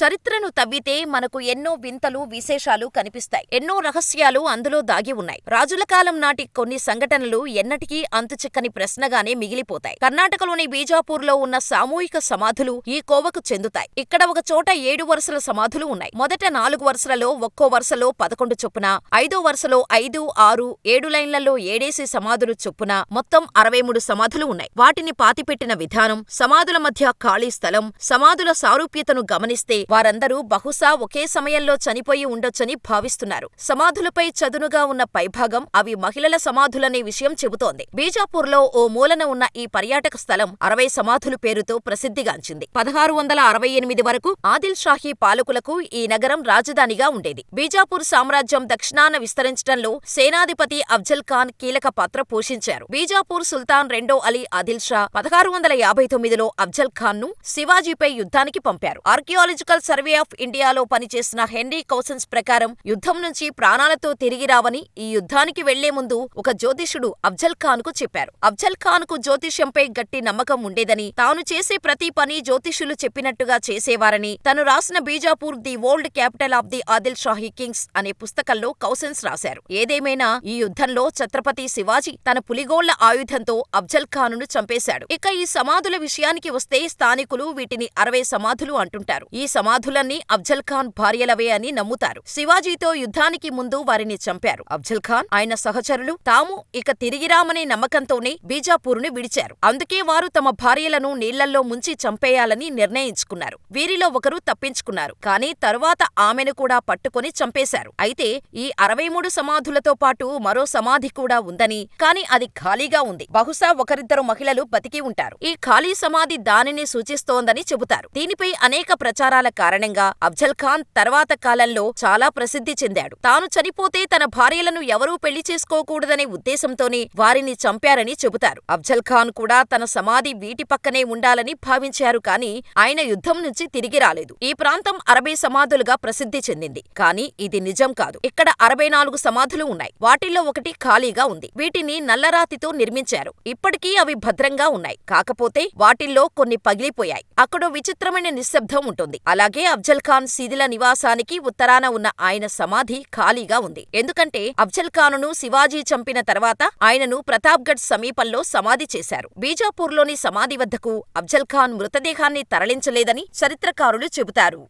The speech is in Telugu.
చరిత్రను తవ్వితే మనకు ఎన్నో వింతలు విశేషాలు కనిపిస్తాయి. ఎన్నో రహస్యాలు అందులో దాగి ఉన్నాయి. రాజుల కాలం నాటి కొన్ని సంఘటనలు ఎన్నటికీ అంతుచిక్కని ప్రశ్నగానే మిగిలిపోతాయి. కర్ణాటకలోని బీజాపూర్లో ఉన్న సామూహిక సమాధులు ఈ కోవకు చెందుతాయి. ఇక్కడ ఒక చోట ఏడు వరుసల సమాధులు ఉన్నాయి. మొదట నాలుగు వరుసలలో ఒక్కో వరుసలో పదకొండు చొప్పున ఐదో వరుసలో ఐదు ఆరు ఏడు లైన్లలో ఏడేసి సమాధులు చొప్పున మొత్తం అరవై మూడు సమాధులు ఉన్నాయి. వాటిని పాతిపెట్టిన విధానం సమాధుల మధ్య ఖాళీ స్థలం సమాధుల సారూప్యతను గమనిస్తే వారందరూ బహుశా ఒకే సమయంలో చనిపోయి ఉండొచ్చని భావిస్తున్నారు. సమాధులపై చదునుగా ఉన్న పైభాగం అవి మహిళల సమాధులనే విషయం చెబుతోంది. బీజాపూర్లో ఓ మూలన ఉన్న ఈ పర్యాటక స్థలం అరవై సమాధుల పేరుతో ప్రసిద్ధిగాంచింది. పదహారు వందల అరవై ఎనిమిది వరకు ఆదిల్ షాహీ పాలకులకు ఈ నగరం రాజధానిగా ఉండేది. బీజాపూర్ సామ్రాజ్యం దక్షిణాన విస్తరించడంలో సేనాధిపతి అఫ్జల్ ఖాన్ కీలక పాత్ర పోషించారు. బీజాపూర్ సుల్తాన్ రెండో అలీ ఆదిల్ షా పదహారు వందల యాభై తొమ్మిదిలో అఫ్జల్ ఖాన్ను శివాజీపై యుద్ధానికి పంపారు. ఆర్కియాలజికల్ సర్వే ఆఫ్ ఇండియాలో పనిచేసిన హెన్రీ కౌసన్స్ ప్రకారం యుద్ధం నుంచి ప్రాణాలతో తిరిగి రావని ఈ యుద్ధానికి వెళ్ళే ముందు ఒక జ్యోతిషుడు అఫ్జల్ ఖాన్కు చెప్పారు. అఫ్జల్ ఖాన్కు జ్యోతిష్యంపై గట్టి నమ్మకం ఉండేదని తాను చేసే ప్రతి పని జ్యోతిషులు చెప్పినట్టుగా చేసేవారని తను రాసిన Bijapur the old capital of the Adil Shahi kings అనే పుస్తకంలో కౌసన్స్ రాశారు. ఏదేమైనా ఈ యుద్ధంలో ఛత్రపతి శివాజీ తన పులిగోళ్ళ ఆయుధంతో అఫ్జల్ ఖానును చంపేశాడు. ఇక ఈ సమాధుల విషయానికి వస్తే స్థానికులు వీటిని అరవై సమాధులు అంటుంటారు. ఈ సమాధులన్నీ అఫ్జల్ ఖాన్ భార్యలవే అని నమ్ముతారు. శివాజీతో యుద్ధానికి ముందు వారిని చంపారు. అఫ్జల్ ఖాన్ ఆయన సహచరులు తాము ఇక తిరిగిరామనే నమ్మకంతోనే బీజాపూరుని విడిచారు. అందుకే వారు తమ భార్యలను నీళ్ళల్లో ముంచి చంపేయాలని నిర్ణయించుకున్నారు. వీరిలో ఒకరు తప్పించుకున్నారు. కానీ తరువాత ఆమెను కూడా పట్టుకొని చంపేశారు. అయితే ఈ అరవై మూడు సమాధులతో పాటు మరో సమాధి కూడా ఉందని కాని అది ఖాళీగా ఉంది. బహుశా ఒకరిద్దరు మహిళలు బతికి ఉంటారు. ఈ ఖాళీ సమాధి దానిని సూచిస్తోందని చెబుతారు. దీనిపై అనేక ప్రచారాల కారణంగా అఫ్జల్ ఖాన్ తర్వాత కాలంలో చాలా ప్రసిద్ధి చెందాడు. తాను చనిపోతే తన భార్యలను ఎవరూ పెళ్ళి చేసుకోకూడదనే ఉద్దేశంతోనే వారిని చంపారని చెబుతారు. అఫ్జల్ ఖాన్ కూడా తన సమాధి వీటి పక్కనే ఉండాలని భావించారు కానీ ఆయన యుద్ధం నుంచి తిరిగి రాలేదు. ఈ ప్రాంతం అరవై సమాధులుగా ప్రసిద్ధి చెందింది. కానీ ఇది నిజం కాదు. ఇక్కడ అరవై నాలుగు సమాధులు ఉన్నాయి. వాటిల్లో ఒకటి ఖాళీగా ఉంది. వీటిని నల్లరాతితో నిర్మించారు. ఇప్పటికీ అవి భద్రంగా ఉన్నాయి. కాకపోతే వాటిల్లో కొన్ని పగిలిపోయాయి. అక్కడో విచిత్రమైన నిశ్శబ్దం ఉంటుంది. అలా అలాగే అఫ్జల్ ఖాన్ శిథిల నివాసానికి ఉత్తరాన ఉన్న ఆయన సమాధి ఖాళీగా ఉంది. ఎందుకంటే అఫ్జల్ ఖానును శివాజీ చంపిన తర్వాత ఆయనను ప్రతాప్గఢ్ సమీపంలో సమాధి చేశారు. బీజాపూర్లోని సమాధి వద్దకు అఫ్జల్ ఖాన్ మృతదేహాన్ని తరలించలేదని చరిత్రకారులు చెబుతారు.